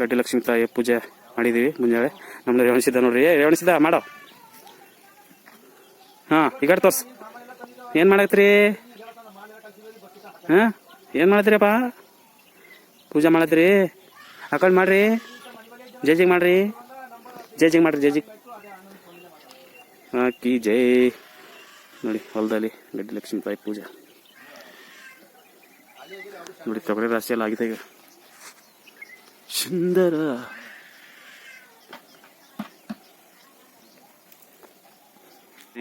ಗಡ್ಡಿ ಲಕ್ಷ್ಮಿ ತಾಯಿ ಪೂಜೆ ಮಾಡಿದೀವಿ ಮುಂಜಾನೆ. ನಮ್ಮ ರೇವಣಿಸಿದ್ದ ನೋಡ್ರಿ. ಏ ರೇವಣಿಸಿದ್ದ ಮಾಡೋ. ಹಾಂ ಈಗ ತೋರ್ಸ್. ಏನು ಮಾಡತ್ರಿ ಹಾಂ, ಏನು ಮಾಡತ್ರಿಪ್ಪ ಪೂಜೆ ಮಾಡತ್ರಿ ಹಾಕೊಂಡು ಮಾಡ್ರಿ. ಜೇಜಿಗೆ ಮಾಡ್ರಿ. ಜೇಜಿಗೆ ಮಾಡ್ರಿ, ಜೇಜಿಗೆ. ಹಾಕಿ ಜೈ. ನೋಡಿ, ಹೊಲದಲ್ಲಿ ಗಡ್ಡಿ ಲಕ್ಷ್ಮೀ ತಾಯಿ ಪೂಜೆ. ನೋಡಿ, ತೊಗರಿ ರಾಶಿಯಲ್ಲಿ ಆಗಿದೆ ಈಗ. ಸುಂದರ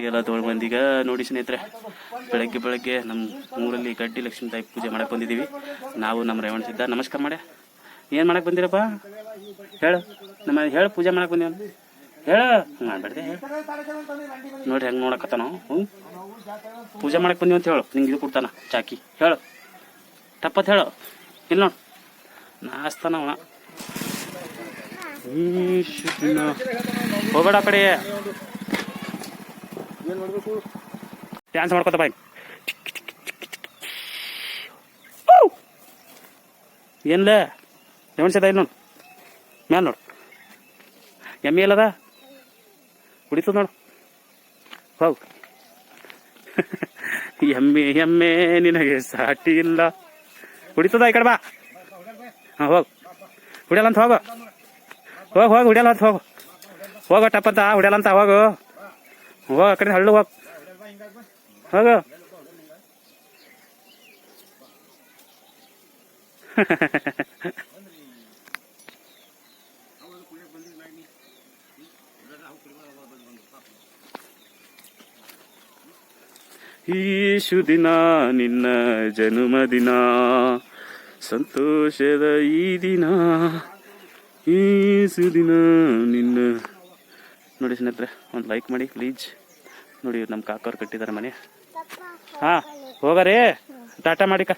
ಎಲ್ಲ ತೊಗೊಂಡು ಬಂದೀಗ ನೋಡಿ ಸ್ನೇಹಿತರೆ, ಬೆಳಗ್ಗೆ ಬೆಳಗ್ಗೆ ನಮ್ಮ ಊರಲ್ಲಿ ಗಡ್ಡಿ ಲಕ್ಷ್ಮೀ ತಾಯಿ ಪೂಜೆ ಮಾಡಕ್ ಬಂದಿದ್ದೀವಿ ನಾವು ನಮ್ಮ ರೇವಣ ಸಿದ್ಧ. ನಮಸ್ಕಾರ ಮಾಡ್ಯ? ಏನು ಮಾಡಕ್ ಬಂದಿರಪ್ಪ? ಹೇಳು. ನಮ್ಮ ಹೇಳು, ಪೂಜೆ ಮಾಡಕ್ ಬಂದೀವಿ ಹೇಳು. ಮಾಡ್ಬೇಡ್ದೆ ನೋಡ್ರಿ ನೋಡಿ ಹೆಂಗೆ ನೋಡಕತ್ತಾನ ಹ್ಞೂ. ಪೂಜೆ ಮಾಡಕ್ ಬಂದೀವಿ ಅಂತ ಹೇಳು. ನಿಂಗೆ ಇದು ಕೊಡ್ತಾನ, ಚಾಕಿ. ಹೇಳು. ತಪ್ಪತ್ ಹೇಳು. ಇಲ್ಲ ನೋಡು. ನಾಸ್ತಾನವ. ಹೋಗ್ಬೇಡ ಕಡೆ. ಡ್ಯಾನ್ಸ್ ಮಾಡ್ಕೊತ ಬಾಯ್ ಏನ್ಲ? ಎಮಣ್ಸದ ಇಲ್ಲ ನೋಡು ಮ್ಯಾಲ ನೋಡು. ಎಮ್ಮೆ ಎಲ್ಲದ? ಕುಡಿತದ ನೋಡು. ಹೌ. ಎಮ್ಮೆ ಎಮ್ಮೆ ನಿನಗೆ ಸಾಟಿ ಇಲ್ಲ. ಕುಡಿತದ ಈ ಕಡೆ ಬಾ. ಹಾಂ ಹೋಗು. ಕುಡಿಯಲ್ಲ ಅಂತ ಹೋಗು. ಹೋಗು, ಹೋಗಿ ಹುಡಿಯಲ್ಲ ಅಂತ ಹೋಗು. ಹೋಗು ಟಪ್ಪಂತ ಹುಡಿಯಲ್ಲ ಅಂತ ಹೋಗು. ಹೋಗ ಕಡೆ ಹಳ್ಳು ಹೋಗ. ಹೋಗು. ಈಶು ದಿನ, ನಿನ್ನ ಜನುಮದಿನ ಸಂತೋಷದ ಈ ದಿನ. ಈ ಸುದಿನ ನಿನ್ನ. ನೋಡಿ ಸ್ನೇಹಿತರೆ ಒಂದು ಲೈಕ್ ಮಾಡಿ ಪ್ಲೀಜ್ ನೋಡಿ ನಮ್ಮ ಕಾಕವ್ರು ಕಟ್ಟಿದ್ದಾರೆ ಮನೆ. ಹಾಂ ಹೋಗರೇ. ಟಾಟಾ ಮಾಡಿಕ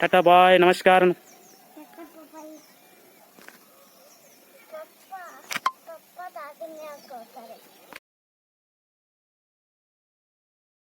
ಟಾಟಾ ಬಾಯ್ ನಮಸ್ಕಾರ.